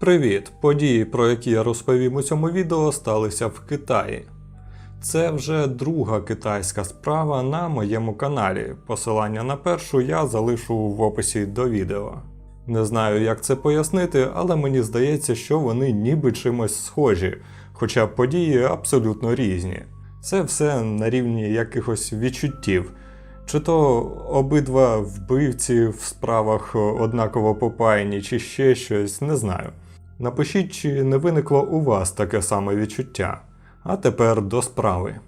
Привіт! Події, про які я розповім у цьому відео, сталися в Китаї. Це вже друга китайська справа на моєму каналі. Посилання на першу я залишу в описі до відео. Не знаю, як це пояснити, але мені здається, що вони ніби чимось схожі, хоча події абсолютно різні. Це все на рівні якихось відчуттів. Чи то обидва вбивці в справах однаково попаяні, чи ще щось, не знаю. Напишіть, чи не виникло у вас таке саме відчуття. А тепер до справи. –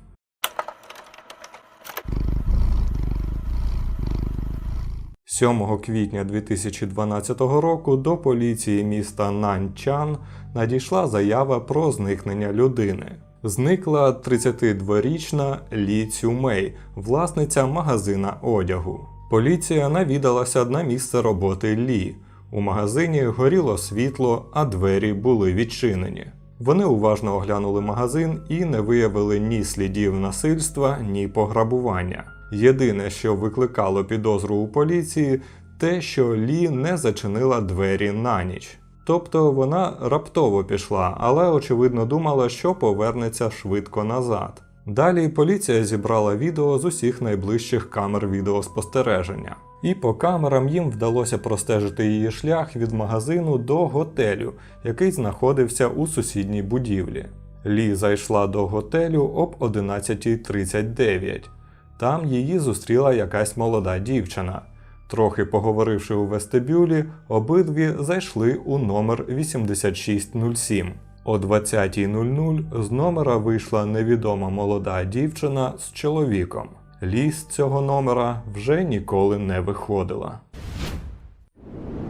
7 квітня 2012 року до поліції міста Нанчан надійшла заява про зникнення людини. Зникла 32-річна Лі Цюмей, власниця магазина одягу. Поліція навідалася на місце роботи Лі. У магазині горіло світло, а двері були відчинені. Вони уважно оглянули магазин і не виявили ні слідів насильства, ні пограбування. Єдине, що викликало підозру у поліції, те, що Лі не зачинила двері на ніч. Тобто вона раптово пішла, але очевидно думала, що повернеться швидко назад. Далі поліція зібрала відео з усіх найближчих камер відеоспостереження. І по камерам їм вдалося простежити її шлях від магазину до готелю, який знаходився у сусідній будівлі. Лі зайшла до готелю об 11.39. Там її зустріла якась молода дівчина. Трохи поговоривши у вестибюлі, обидві зайшли у номер 8607. О 20.00 з номера вийшла невідома молода дівчина з чоловіком. Лі з цього номера вже ніколи не виходила.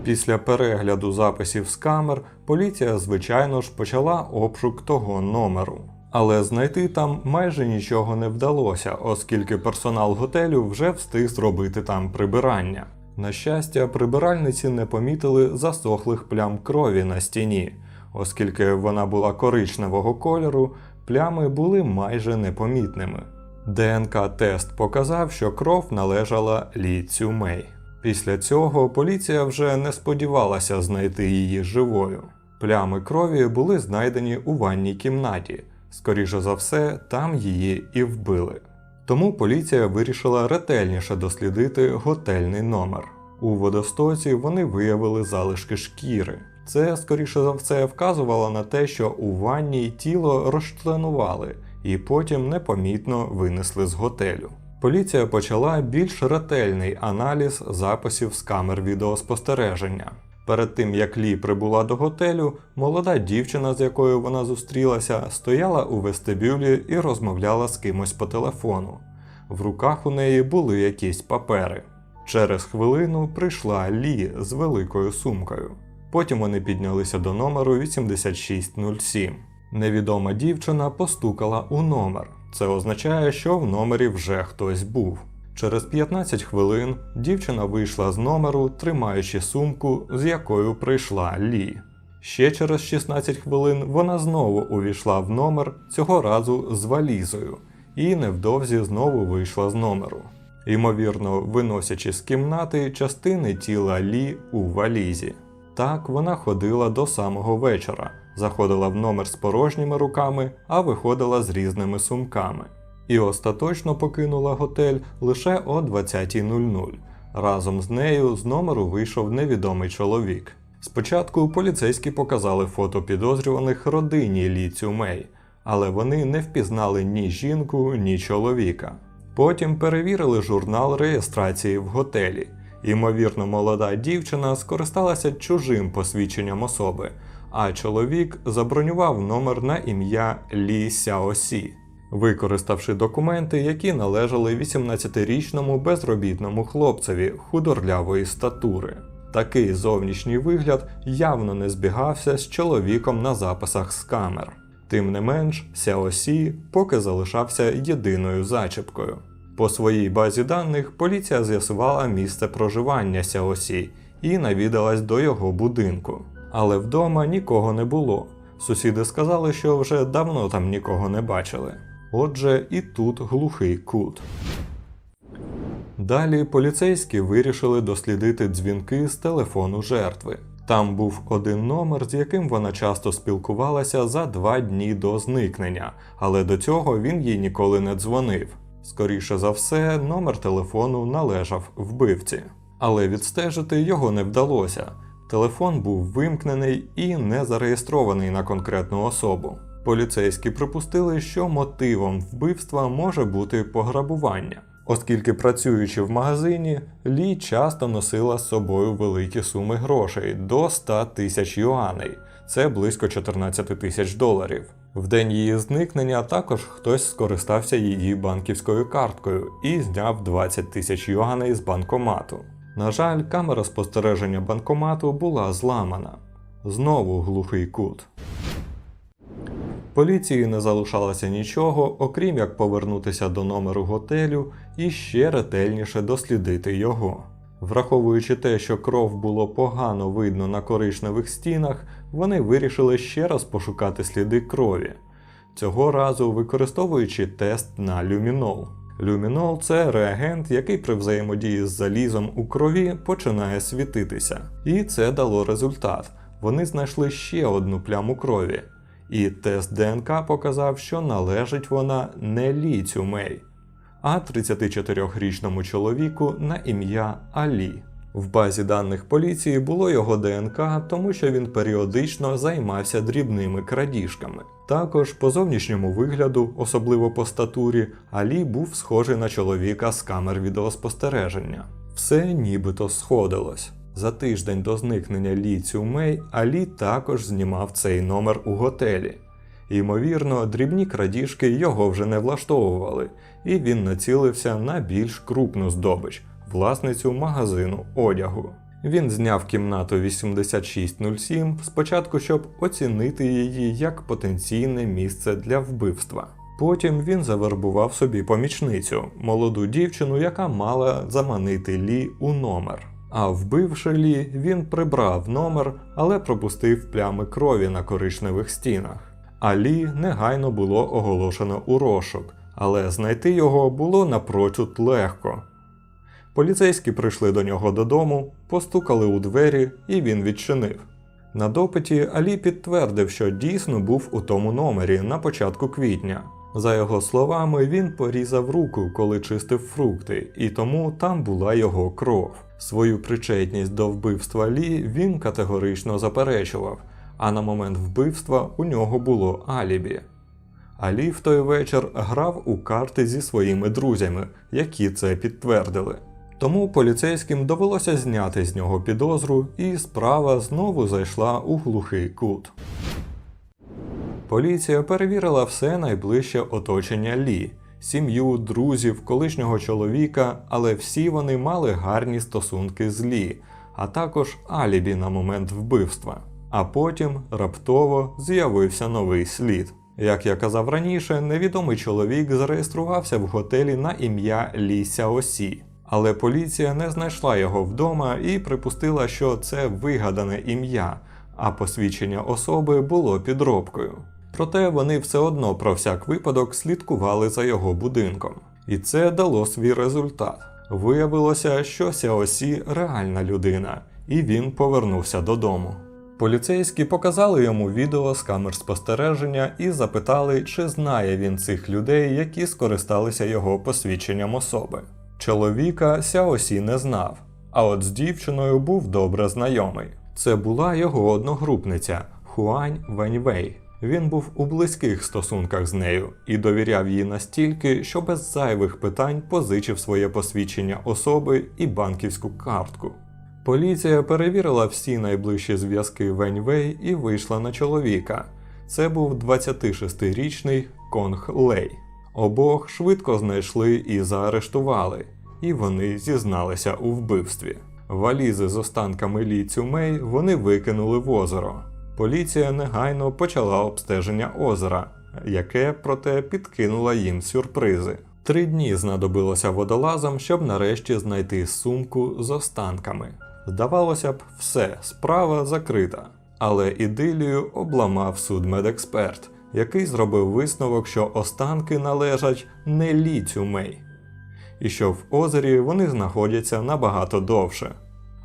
Після перегляду записів з камер поліція, звичайно ж, почала обшук того номеру. Але знайти там майже нічого не вдалося, оскільки персонал готелю вже встиг зробити там прибирання. На щастя, прибиральниці не помітили засохлих плям крові на стіні, оскільки вона була коричневого кольору, плями були майже непомітними. ДНК-тест показав, що кров належала Лі Цюмей. Після цього поліція вже не сподівалася знайти її живою. Плями крові були знайдені у ванній кімнаті. Скоріше за все, там її і вбили. Тому поліція вирішила ретельніше дослідити готельний номер. У водостоці вони виявили залишки шкіри. Це, скоріше за все, вказувало на те, що у ванні тіло розчленували і потім непомітно винесли з готелю. Поліція почала більш ретельний аналіз записів з камер відеоспостереження. Перед тим як Лі прибула до готелю, молода дівчина, з якою вона зустрілася, стояла у вестибюлі і розмовляла з кимось по телефону. В руках у неї були якісь папери. Через хвилину прийшла Лі з великою сумкою. Потім вони піднялися до номеру 8607. Невідома дівчина постукала у номер. Це означає, що в номері вже хтось був. Через 15 хвилин дівчина вийшла з номеру, тримаючи сумку, з якою прийшла Лі. Ще через 16 хвилин вона знову увійшла в номер, цього разу з валізою, і невдовзі знову вийшла з номеру. Ймовірно, виносячи з кімнати частини тіла Лі у валізі. Так вона ходила до самого вечора, заходила в номер з порожніми руками, а виходила з різними сумками. І остаточно покинула готель лише о 20.00. Разом з нею з номеру вийшов невідомий чоловік. Спочатку поліцейські показали фото підозрюваних родині Лі Цюмей, але вони не впізнали ні жінку, ні чоловіка. Потім перевірили журнал реєстрації в готелі. Ймовірно, молода дівчина скористалася чужим посвідченням особи, а чоловік забронював номер на ім'я Лі Сяосі, використавши документи, які належали 18-річному безробітному хлопцеві худорлявої статури. Такий зовнішній вигляд явно не збігався з чоловіком на записах з камер. Тим не менш, Сяосі поки залишався єдиною зачіпкою. По своїй базі даних поліція з'ясувала місце проживання Сяосі і навідалась до його будинку. Але вдома нікого не було. Сусіди сказали, що вже давно там нікого не бачили. Отже, і тут глухий кут. Далі поліцейські вирішили дослідити дзвінки з телефону жертви. Там був один номер, з яким вона часто спілкувалася за два дні до зникнення, але до цього він їй ніколи не дзвонив. Скоріше за все, номер телефону належав вбивці. Але відстежити його не вдалося. Телефон був вимкнений і не зареєстрований на конкретну особу. Поліцейські припустили, що мотивом вбивства може бути пограбування, оскільки працюючи в магазині, Лі часто носила з собою великі суми грошей до 100 тисяч юаней, це близько 14 тисяч доларів. В день її зникнення також хтось скористався її банківською карткою і зняв 20 тисяч юаней з банкомату. На жаль, камера спостереження банкомату була зламана. Знову глухий кут. Поліції не залишалося нічого, окрім як повернутися до номеру готелю і ще ретельніше дослідити його. Враховуючи те, що кров було погано видно на коричневих стінах, вони вирішили ще раз пошукати сліди крові. Цього разу використовуючи тест на люмінол. Люмінол це реагент, який при взаємодії з залізом у крові починає світитися. І це дало результат. Вони знайшли ще одну пляму крові. І тест ДНК показав, що належить вона не Лі Цюмей, а 34-річному чоловіку на ім'я Алі. В базі даних поліції було його ДНК, тому що він періодично займався дрібними крадіжками. Також по зовнішньому вигляду, особливо по статурі, Алі був схожий на чоловіка з камер відеоспостереження. Все нібито сходилось. За тиждень до зникнення Лі Цюмей Алі також знімав цей номер у готелі. Ймовірно, дрібні крадіжки його вже не влаштовували, і він націлився на більш крупну здобич власницю магазину одягу. Він зняв кімнату 8607 спочатку, щоб оцінити її як потенційне місце для вбивства. Потім він завербував собі помічницю, молоду дівчину, яка мала заманити Лі у номер. А вбивши Лі, він прибрав номер, але пропустив плями крові на коричневих стінах. А Лі негайно було оголошено у розшук, але знайти його було напрочуд легко. Поліцейські прийшли до нього додому, постукали у двері, і він відчинив. На допиті Алі підтвердив, що дійсно був у тому номері на початку квітня. За його словами, він порізав руку, коли чистив фрукти, і тому там була його кров. Свою причетність до вбивства Лі він категорично заперечував, а на момент вбивства у нього було алібі. Алі в той вечір грав у карти зі своїми друзями, які це підтвердили. Тому поліцейським довелося зняти з нього підозру, і справа знову зайшла у глухий кут. Поліція перевірила все найближче оточення Лі, сім'ю, друзів, колишнього чоловіка, але всі вони мали гарні стосунки з Лі, а також алібі на момент вбивства. А потім раптово з'явився новий слід. Як я казав раніше, невідомий чоловік зареєструвався в готелі на ім'я Лі Сяосі. Але поліція не знайшла його вдома і припустила, що це вигадане ім'я, а посвідчення особи було підробкою. Проте вони все одно про всяк випадок слідкували за його будинком. І це дало свій результат. Виявилося, що Сяосі реальна людина, і він повернувся додому. Поліцейські показали йому відео з камер спостереження і запитали, чи знає він цих людей, які скористалися його посвідченням особи. Чоловіка Сяосі не знав, а от з дівчиною був добре знайомий. Це була його одногрупниця Хуань Веньвей. Він був у близьких стосунках з нею і довіряв їй настільки, що без зайвих питань позичив своє посвідчення особи і банківську картку. Поліція перевірила всі найближчі зв'язки Веньвей і вийшла на чоловіка. Це був 26-річний Конг Лей. Обох швидко знайшли і заарештували, і вони зізналися у вбивстві. Валізи з останками Лі Цюмей вони викинули в озеро. Поліція негайно почала обстеження озера, яке проте підкинуло їм сюрпризи. Три дні знадобилося водолазам, щоб нарешті знайти сумку з останками. Здавалося б, все, справа закрита. Але ідилію обламав судмедексперт, який зробив висновок, що останки належать не Лі Цюмей, і що в озері вони знаходяться набагато довше.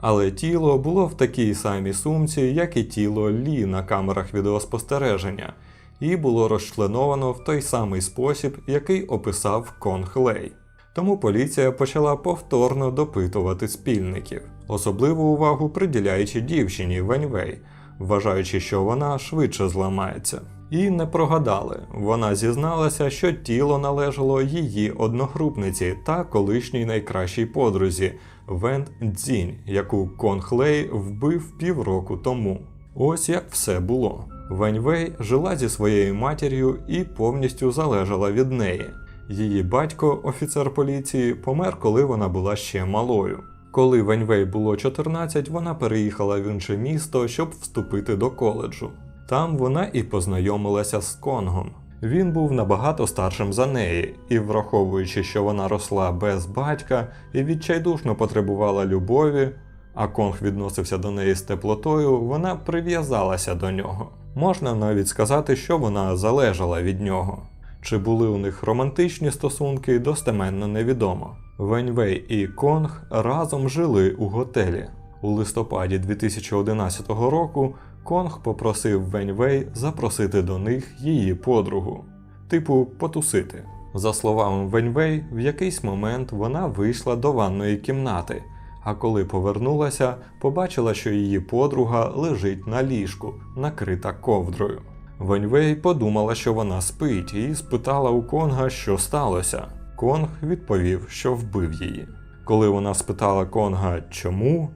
Але тіло було в такій самій сумці, як і тіло Лі на камерах відеоспостереження, і було розчленовано в той самий спосіб, який описав Конг Лей. Тому поліція почала повторно допитувати спільників, особливу увагу приділяючи дівчині Веньвей, вважаючи, що вона швидше зламається. І не прогадали. Вона зізналася, що тіло належало її одногрупниці та колишній найкращій подрузі Вен Цзінь, яку Конг Лей вбив півроку тому. Ось як все було. Веньвей жила зі своєю матір'ю і повністю залежала від неї. Її батько, офіцер поліції, помер, коли вона була ще малою. Коли Веньвей було 14, вона переїхала в інше місто, щоб вступити до коледжу. Там вона і познайомилася з Конгом. Він був набагато старшим за неї, і, враховуючи, що вона росла без батька і відчайдушно потребувала любові, а Конг відносився до неї з теплотою, вона прив'язалася до нього. Можна навіть сказати, що вона залежала від нього. Чи були у них романтичні стосунки, достеменно невідомо. Веньвей і Конг разом жили у готелі. У листопаді 2011 року Конг попросив Веньвей запросити до них її подругу, типу потусити. За словами Веньвей, в якийсь момент вона вийшла до ванної кімнати, а коли повернулася, побачила, що її подруга лежить на ліжку, накрита ковдрою. Веньвей подумала, що вона спить, і спитала у Конга, що сталося. Конг відповів, що вбив її. Коли вона спитала Конга чому,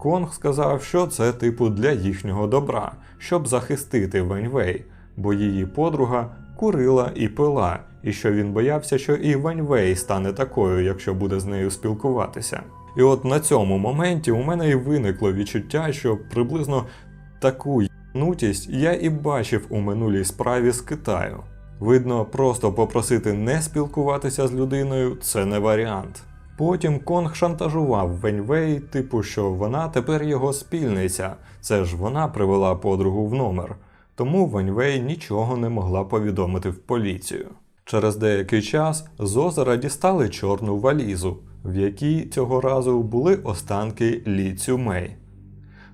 Конг сказав, що це типу для їхнього добра, щоб захистити Веньвей, бо її подруга курила і пила, і що він боявся, що і Веньвей стане такою, якщо буде з нею спілкуватися. І от на цьому моменті у мене і виникло відчуття, що приблизно таку єбнутість я і бачив у минулій справі з Китаю. Видно, просто попросити не спілкуватися з людиною це не варіант. Потім Конг шантажував Веньвей, типу, що вона тепер його спільниця, це ж вона привела подругу в номер. Тому Веньвей нічого не могла повідомити в поліцію. Через деякий час з озера дістали чорну валізу, в якій цього разу були останки Лі Цюмей.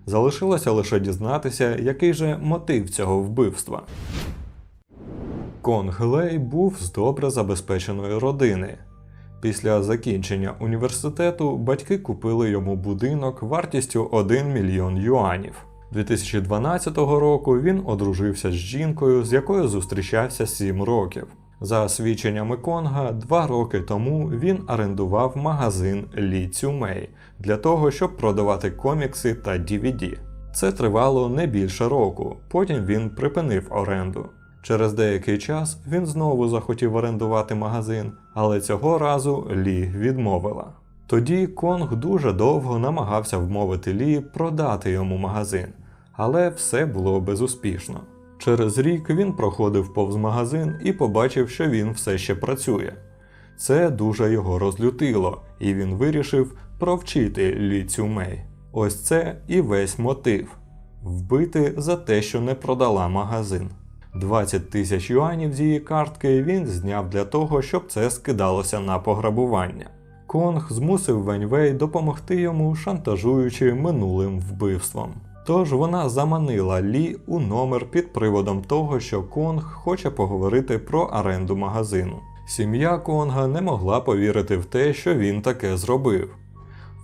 Залишилося лише дізнатися, який же мотив цього вбивства. Конг Лей був з добре забезпеченої родини. Після закінчення університету батьки купили йому будинок вартістю 1 мільйон юанів. 2012 року він одружився з жінкою, з якою зустрічався 7 років. За свідченнями Конга, два роки тому він орендував магазин Лі Цюмей для того, щоб продавати комікси та DVD. Це тривало не більше року, потім він припинив оренду. Через деякий час він знову захотів орендувати магазин, але цього разу Лі відмовила. Тоді Конг дуже довго намагався вмовити Лі продати йому магазин, але все було безуспішно. Через рік він проходив повз магазин і побачив, що він все ще працює. Це дуже його розлютило, і він вирішив провчити Лі Цюмей. Ось це і весь мотив вбити за те, що не продала магазин. 20 тисяч юанів з її картки він зняв для того, щоб це скидалося на пограбування. Конг змусив Веньвей допомогти йому, шантажуючи минулим вбивством. Тож вона заманила Лі у номер під приводом того, що Конг хоче поговорити про оренду магазину. Сім'я Конга не могла повірити в те, що він таке зробив.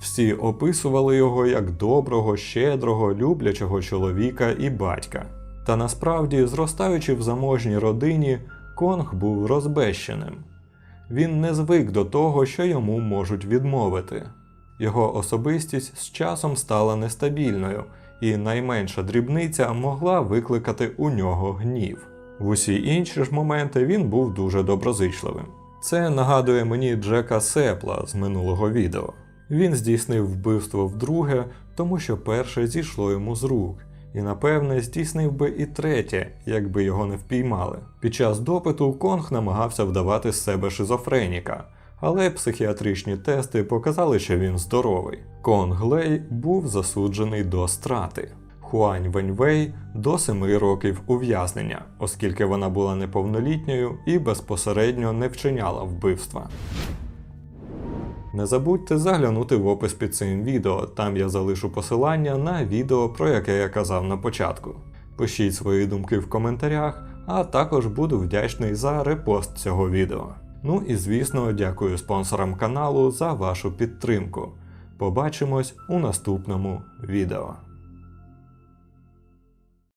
Всі описували його як доброго, щедрого, люблячого чоловіка і батька. Та насправді, зростаючи в заможній родині, Конг був розбещеним. Він не звик до того, що йому можуть відмовити. Його особистість з часом стала нестабільною, і найменша дрібниця могла викликати у нього гнів. В усі інші ж моменти він був дуже доброзичливим. Це нагадує мені Джека Сепла з минулого відео. Він здійснив вбивство вдруге, тому що перше зійшло йому з рук, і напевне здійснив би і третє, якби його не впіймали. Під час допиту Конг намагався вдавати з себе шизофреніка, але психіатричні тести показали, що він здоровий. Конг Лей був засуджений до страти. Хуань Веньвей до 7 років ув'язнення, оскільки вона була неповнолітньою і безпосередньо не вчиняла вбивства. Не забудьте заглянути в опис під цим відео, там я залишу посилання на відео, про яке я казав на початку. Пишіть свої думки в коментарях, а також буду вдячний за репост цього відео. Ну і звісно, дякую спонсорам каналу за вашу підтримку. Побачимось у наступному відео.